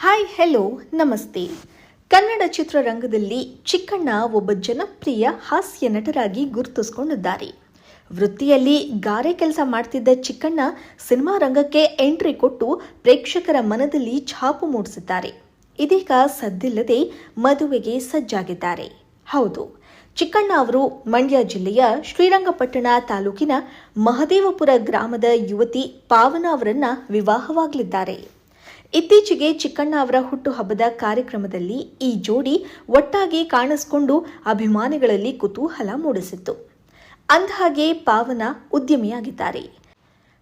Hi hello ನಮಸ್ತೆ. ಕನ್ನಡ ಚಿತ್ರರಂಗದಲ್ಲಿ ಚಿಕ್ಕಣ್ಣ ಒಬ್ಬ ಜನಪ್ರಿಯ ಹಾಸ್ಯ ನಟರಾಗಿ ಗುರುತಿಸಿಕೊಂಡಿದ್ದಾರೆ. ವೃತ್ತಿಯಲ್ಲಿ ಗಾರೆ ಕೆಲಸ ಮಾಡ್ತಿದ್ದ ಚಿಕ್ಕಣ್ಣ ಸಿನಿಮಾ ರಂಗಕ್ಕೆ ಎಂಟ್ರಿ ಕೊಟ್ಟು ಪ್ರೇಕ್ಷಕರ ಮನದಲ್ಲಿ ಛಾಪು ಮೂಡಿಸಿದ್ದಾರೆ. ಇದೀಗ ಸದ್ದಿಲ್ಲದೆ ಮದುವೆಗೆ ಸಜ್ಜಾಗಿದ್ದಾರೆ. ಹೌದು, ಚಿಕ್ಕಣ್ಣ ಅವರು ಮಂಡ್ಯ ಜಿಲ್ಲೆಯ ಶ್ರೀರಂಗಪಟ್ಟಣ ತಾಲೂಕಿನ ಮಹದೇವಪುರ ಗ್ರಾಮದ ಯುವತಿ ಪಾವನ ಅವರನ್ನ ವಿವಾಹವಾಗಲಿದ್ದಾರೆ. ಇತ್ತೀಚೆಗೆ ಚಿಕ್ಕಣ್ಣ ಅವರ ಹುಟ್ಟುಹಬ್ಬದ ಕಾರ್ಯಕ್ರಮದಲ್ಲಿ ಈ ಜೋಡಿ ಒಟ್ಟಾಗಿ ಕಾಣಿಸಿಕೊಂಡು ಅಭಿಮಾನಿಗಳಲ್ಲಿ ಕುತೂಹಲ ಮೂಡಿಸಿತ್ತು. ಅಂದಹಾಗೆ ಪಾವನ ಉದ್ಯಮಿಯಾಗಿದ್ದಾರೆ.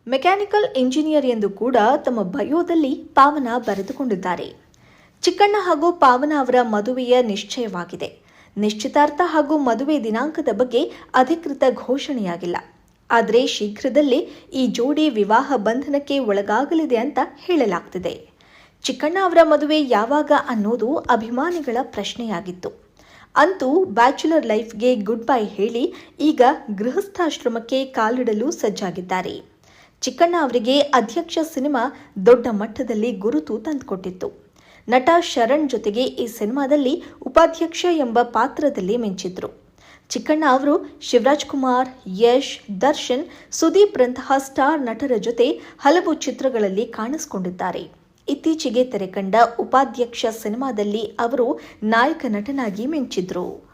ಮೆಕ್ಯಾನಿಕಲ್ ಇಂಜಿನಿಯರ್ ಎಂದು ಕೂಡ ತಮ್ಮ ಬಯೋದಲ್ಲಿ ಪಾವನ ಬರೆದುಕೊಂಡಿದ್ದಾರೆ. ಚಿಕ್ಕಣ್ಣ ಹಾಗೂ ಪಾವನ ಅವರ ಮದುವೆಯ ನಿಶ್ಚಯವಾಗಿದೆ. ನಿಶ್ಚಿತಾರ್ಥ ಹಾಗೂ ಮದುವೆ ದಿನಾಂಕದ ಬಗ್ಗೆ ಅಧಿಕೃತ ಘೋಷಣೆಯಾಗಿಲ್ಲ. ಆದರೆ ಶೀಘ್ರದಲ್ಲೇ ಈ ಜೋಡಿ ವಿವಾಹ ಬಂಧನಕ್ಕೆ ಒಳಗಾಗಲಿದೆ ಅಂತ ಹೇಳಲಾಗ್ತಿದೆ. ಚಿಕ್ಕಣ್ಣ ಅವರ ಮದುವೆ ಯಾವಾಗ ಅನ್ನೋದು ಅಭಿಮಾನಿಗಳ ಪ್ರಶ್ನೆಯಾಗಿತ್ತು. ಅಂತೂ ಬ್ಯಾಚುಲರ್ ಲೈಫ್ಗೆ ಗುಡ್ ಬೈ ಹೇಳಿ ಈಗ ಗೃಹಸ್ಥಾಶ್ರಮಕ್ಕೆ ಕಾಲಿಡಲು ಸಜ್ಜಾಗಿದ್ದಾರೆ. ಚಿಕ್ಕಣ್ಣ ಅವರಿಗೆ ಅಧ್ಯಕ್ಷ ಸಿನಿಮಾ ದೊಡ್ಡ ಮಟ್ಟದಲ್ಲಿ ಗುರುತು ತಂದುಕೊಟ್ಟಿತ್ತು. ನಟ ಶರಣ್ ಜೊತೆಗೆ ಈ ಸಿನಿಮಾದಲ್ಲಿ ಉಪಾಧ್ಯಕ್ಷ ಎಂಬ ಪಾತ್ರದಲ್ಲಿ ಮಿಂಚಿದ್ರು. ಚಿಕ್ಕಣ್ಣ ಅವರು ಶಿವರಾಜ್ ಕುಮಾರ್, ಯಶ್, ದರ್ಶನ್, ಸುದೀಪ್ ರಂತಹ ಸ್ಟಾರ್ ನಟರ ಜೊತೆ ಹಲವು ಚಿತ್ರಗಳಲ್ಲಿ ಕಾಣಿಸಿಕೊಂಡಿದ್ದಾರೆ. ಇತ್ತೀಚೆಗೆ ತೆರೆಕಂಡ ಉಪಾಧ್ಯಕ್ಷ ಸಿನಿಮಾದಲ್ಲಿ ಅವರು ನಾಯಕ ನಟನಾಗಿ ಮಿಂಚಿದ್ರು.